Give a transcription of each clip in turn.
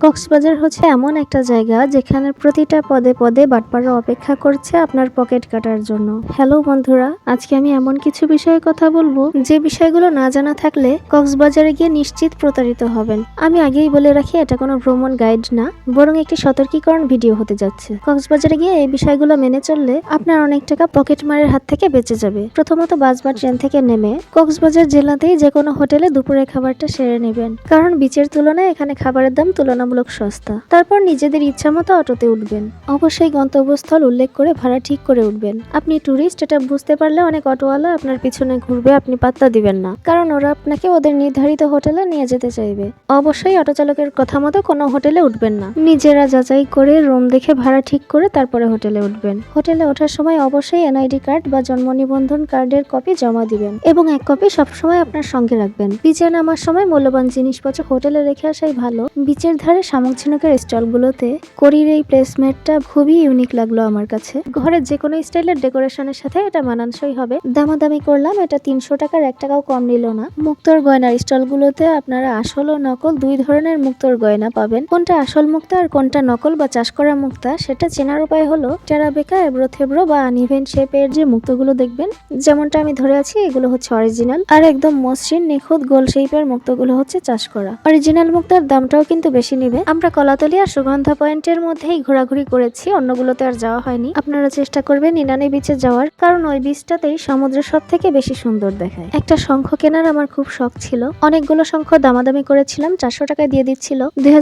কক্সবাজার হচ্ছে এমন একটা জায়গা যেখানে প্রতিটা পদে পদে বাটপাড়া অপেক্ষা করছে আপনার পকেট কাটার জন্য। হ্যালো বন্ধুরা, আজকে আমি এমন কিছু বিষয়ে কথা বলব যে বিষয়গুলো না জানা থাকলে কক্সবাজারে গিয়ে নিশ্চিত প্রতারিত হবেন। আমি আগেই বলে রাখি, এটা কোনো ভ্রমণ গাইড না, বরং একটি সতর্কীকরণ ভিডিও হতে যাচ্ছে। কক্সবাজারে গিয়ে এই বিষয়গুলো মেনে চললে আপনার অনেক টাকা পকেট মারের হাত থেকে বেঁচে যাবে। প্রথমত বাস বা ট্রেন থেকে নেমে কক্সবাজার জেলাতেই যে কোনো হোটেলে দুপুরের খাবারটা সেরে নেবেন। কারণ বিচের তুলনায় এখানে খাবারের দাম তুলনামূলক সস্তা। তারপর নিজেদের ইচ্ছা মতো অটোতে উঠবেন। অবশ্যই গন্তব্যস্থল উল্লেখ করে ভাড়া ঠিক করে উঠবেন। আপনি ট্যুরিস্ট এটা বুঝতে পারলে অনেক অটোওয়ালা আপনার পিছনে ঘুরবে, আপনি পাত্তা দিবেন না। কারণ ওরা আপনাকে ওদের নির্ধারিত হোটেলে নিয়ে যেতে চাইবে। অবশ্যই অটো চালকের কথা মতো কোনো হোটেলে উঠবেন না। নিজেরা যাচাই করে রুম দেখে ভাড়া ঠিক করে তারপরে হোটেলে উঠবেন। হোটেলে ওঠার সময় অবশ্যই এনআইডি কার্ড বা জন্ম নিবন্ধন কার্ডের কপি জমা দিবেন এবং এক কপি সবসময় আপনার সঙ্গে রাখবেন। বিচে নামার সময় মূল্যবান জিনিসপত্র হোটেলে রেখে আসাই ভালো। বিচের ধারে শামুক ঝিনুকের স্টলগুলোতে করির এই প্লেসমেটটা খুবই ইউনিক লাগল আমার কাছে। ঘরের যে কোনো স্টাইলের ডেকোরেশনের সাথে এটা মানানসই হবে। দামাদামি করলাম, এটা তিনশো টাকার এক টাকাও কম নিল না। মুক্তোর গয়নার স্টলগুলোতে আপনারা আসল ও নকল দুই ধরনের মুক্তোর গয়না পাবেন। কোনটা আসল মুক্তা আর কোনটা নকল বা চাষ করা মুক্তা, সেটা চেনার উপায় হলো টেরাবেকা, এব্রো থেব্রো বা আনইভেন শেপের যে মুক্তগুলো দেখবেন। যেমনটা আমি ধরে আছি, এগুলো হচ্ছে অরিজিনাল আর একদম মসৃণ, নিখুঁত, গোল শেপের মুক্তগুলো হচ্ছে চাষ করা। অরিজিনাল মুক্তার দামটাও কিন্তু বেশি নিবে। আমরা কলাতলি আর সুগন্ধা পয়েন্টের মধ্যেই ঘোরাঘুরি করেছি, অন্যগুলোতে আর যাওয়া হয়নি। আপনারা চেষ্টা করবেন ইনানি বিচে যাওয়ার, কারণ ওই বিচটাতেই সমুদ্র সব থেকে বেশি সুন্দর দেখায়। একটা শঙ্খ কেনার আমার খুব শখ ছিল। অনেকগুলো শঙ্খ দামাদামি করেছিলাম, চারশো টাকায় দিয়ে দিচ্ছিল। দুই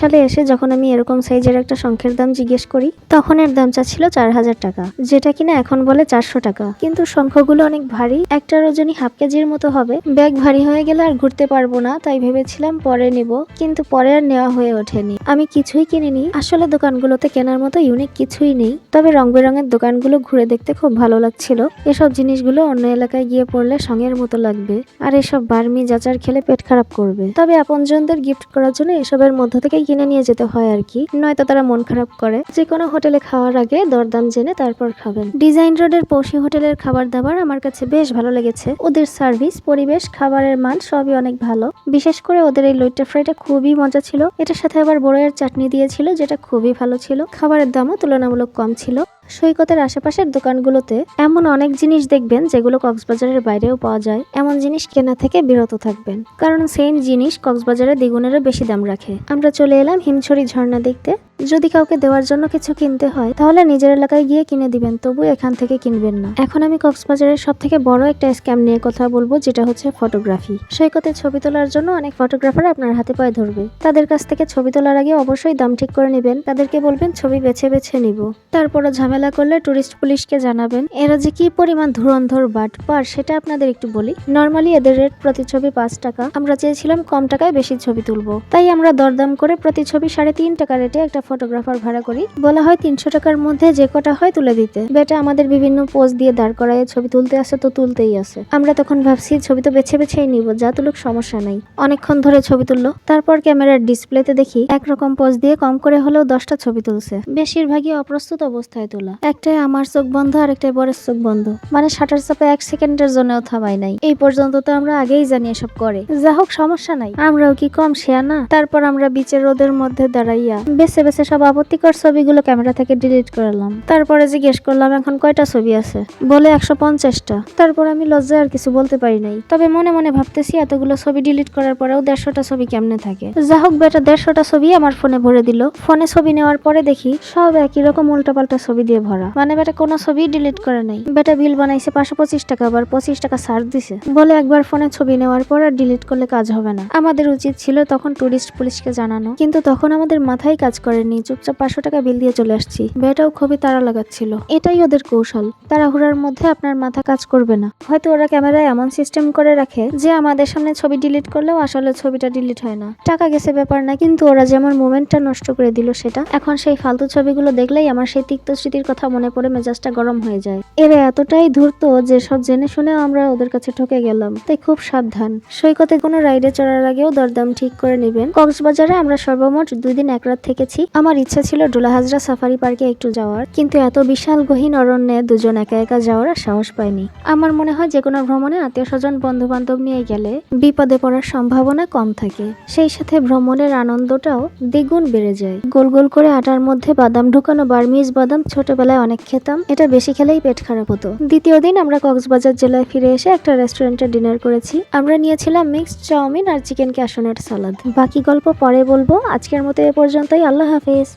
সালে এসে যখন আমি এরকম সাইজের একটা শঙ্খের দাম জিজ্ঞেস করি, তখন এর দাম চাচ্ছিল চার হাজার টাকা, যেটা কিনা এখন বলে চারশো টাকা। কিন্তু শঙ্খগুলো অনেক ভারী একটা ওজনই হাফ কেজির মতো হবে। ব্যাগ ভারী হয়ে গেলে আর ঘুরতে পারব না, তাই ভেবেছিলাম পরে নিব, কিন্তু পরে আর নেওয়া হয়ে ওঠেনি। আমি কিছুই কিনিনি। আসলে দোকানগুলোতে কেনার মতো ইউনিক কিছুই নেই। তবে রং বেরঙের দোকানগুলো ঘুরে দেখতে খুব ভালো লাগছিল। এসব জিনিসগুলো অন্য এলাকায় গিয়ে পড়লে সঙ্গের মতো লাগবে। আর এসব বার্মি যাচার খেলে পেট খারাপ করবে। তবে আপনজনদের গিফট করার জন্য এসবের মধ্য থেকেই কিনে নিয়ে যেতে হয় আর কি। নয়তো তারা মন খারাপ করে। যে কোনো হোটেলে খাওয়ার আগে দরদাম জেনে তারপর খাবেন। ডিজাইন রোডের পৌষি হোটেলের খাবার দাবার আমার কাছে বেশ ভালো লেগেছে। ওদের সার্ভিস, পরিবেশ, খাবারের মান সবই অনেক ভালো। বিশেষ করে ওদের এই লইট্টা ফ্রাইটা খুবই মজা ছিল। এটার সাথে আবার বড়য়ের চাটনি দিয়েছিল যেটা খুবই ভালো ছিল। খাবারের দামও তুলনামূলক কম ছিল। সৈকতের আশেপাশের দোকানগুলোতে এমন অনেক জিনিস দেখবেন যেগুলো কক্সবাজারের বাইরেও পাওয়া যায়। এমন জিনিস কেনা থেকে বিরত থাকবেন। কারণ সেম জিনিস কক্সবাজারে দ্বিগুণেরও বেশি দাম রাখে। আমরা চলে এলাম হিমছড়ি ঝর্ণা দেখতে। যদি কাউকে দেওয়ার জন্য কিছু কিনতে হয়, তাহলে নিজের এলাকায় গিয়ে কিনে দিবেন, তবু এখান থেকে কিনবেন না। এখন আমি কক্সবাজারের সব থেকে বড় একটা স্ক্যাম নিয়ে কথা বলব, যেটা হচ্ছে ফটোগ্রাফি। সৈকতে ছবি তোলার জন্য অনেক ফটোগ্রাফার আপনার হাতে পায়ে ধরবে। তাদের কাছ থেকে ছবি তোলার আগে অবশ্যই দাম ঠিক করে নেবেন। তাদেরকে বলবেন, ছবি বেছে বেছে নিব। তারপরও ঝামেলা করলে টুরিস্ট পুলিশকে জানাবেন। এরা যে কি পরিমাণ ধুরন্ধর বাট পার সেটা আপনাদের একটু বলি। নর্মালি এদের রেট প্রতি ছবি পাঁচ টাকা। আমরা চেয়েছিলাম কম টাকায় বেশি ছবি তুলবো। তাই আমরা দরদাম করে প্রতি ছবি সাড়ে তিন টাকা রেটে একটা ফটোগ্রাফার ভাড়া করি। বলা হয় তিনশো টাকার মধ্যে যে কটা হয় তুলে দিতে। বেটা আমাদের বিভিন্ন পোজ দিয়ে দাঁড় করায় ছবি তুলতে আসে তো তুলতেই আসে। আমরা তখন ভাবছি ছবি তো বেছে বেছেই নিব, যা তুলুক সমস্যা নাই। অনেকক্ষণ ধরে ছবি তুললো। তারপর ক্যামেরার ডিসপ্লেতে দেখি, একরকম পোজ দিয়ে কম করে হলেও দশটা ছবি তুলছে। বেশিরভাগই অপ্রস্তুত অবস্থায় তোলা একটাই আমার চোখ বন্ধ আর একটাই বরের চোখ বন্ধ। মানে শাটার চাপে এক সেকেন্ডের জন্যও থামাই নাই। এই পর্যন্ত তো আমরা আগেই জানি এসব করে। যা হোক, সমস্যা নাই। আমরাও কি কম শেয়া না? তারপর আমরা বিচের রোদের মধ্যে দাঁড়াইয়া বেছে বেছে সব আপত্তিকর ছবিগুলো ক্যামেরা থেকে ডিলিট করলাম। তারপরে জিজ্ঞেস করলাম, এখন কয়টা ছবি আছে? বলে একশো পঞ্চাশটা। তারপর আমি লজ্জায় আর কিছু বলতে পারি নাই। তবে মনে মনে ভাবতেছি, এতগুলো ছবি ডিলিট করার পরেও দেড়শোটা ছবি কেমনে থাকে? যা হোক বেটা, দেড়শোটা ছবি আমার ফোনে ভরে দিল। ফোনে ছবি নেওয়ার পরে দেখি, সব একই রকম উল্টাপাল্টা ছবি দিয়ে ভরা। মানে বেটা কোনো ছবি ডিলিট করে নাই। বেটা বিল বানাইছে পাঁচশো পঁচিশ টাকা, আবার পঁচিশ টাকা ছাড় দিছে। বলে একবার ফোনে ছবি নেওয়ার পর আর ডিলিট করলে কাজ হবে না। আমাদের উচিত ছিল তখন টুরিস্ট পুলিশকে জানানো। কিন্তু তখন আমাদের মাথায় কাজ করেনি। চুপচাপ পাঁচশো টাকা বিল দিয়ে চলে আসছি। বেটাও খুবই তাড়া লাগাচ্ছিল। এটাই ওদের কৌশল। তাড়াহুড়ার মধ্যে আপনার মাথা কাজ করবে না। হয়তো ওরা ক্যামেরায় এমন সিস্টেম করে রাখে যে আমাদের সামনে ছবি ডিলিট করলেও আসলে ছবিটা ডিলিট হয় না। টাকা গেছে ব্যাপার না, কিন্তু ওরা যেমন মোমেন্টটা নষ্ট করে দিল সেটা, এখন সেই ফালতু ছবিগুলো দেখলেই আমার সেই তিক্ত স্মৃতি স্মৃতির কথা মনে পড়ে মেজাজটা গরম হয়ে যায়। এরা এতটাই ধূর্ত যে সব জেনে শুনেও আমরা ওদের কাছে ঠকে গেলাম। তাই খুব সাবধান। সৈকতে কোনো রাইডে চড়ার আগেও দরদাম ঠিক করে নেবেন। কক্সবাজারে আমরা সর্বমোট দুই দিন এক রাত থেকেছি। আমার ইচ্ছা ছিল ডোলাহাজরা সাফারি পার্কে একটু যাওয়ার। কিন্তু এত বিশাল গহীন অরণ্যে দুজন একা একা যাওয়ার সাহস পাইনি। আমার মনে হয় যে কোনো ভ্রমণে আত্মীয় স্বজন বন্ধু বান্ধব নিয়ে গেলে বিপদে পড়ার সম্ভাবনা কম থাকে। সেই সাথে ভ্রমণের আনন্দটাও দ্বিগুণ বেড়ে যায়। গোল গোল করে আটার মধ্যে বাদাম ঢুকানো বার্মিজ বাদাম ছোটবেলায় অনেক খেতাম। এটা বেশি খেলেই পেট খারাপ হতো। দ্বিতীয় দিন আমরা কক্সবাজার জেলায় ফিরে এসে একটা রেস্টুরেন্টে ডিনার করেছি। আমরা নিয়েছিলাম মিক্সড চাউমিন আর চিকেন ক্যাশনের সালাদ। বাকি গল্প পরে বলব। আজকের মতো এ পর্যন্তই। আল্লাহ হাফেজ।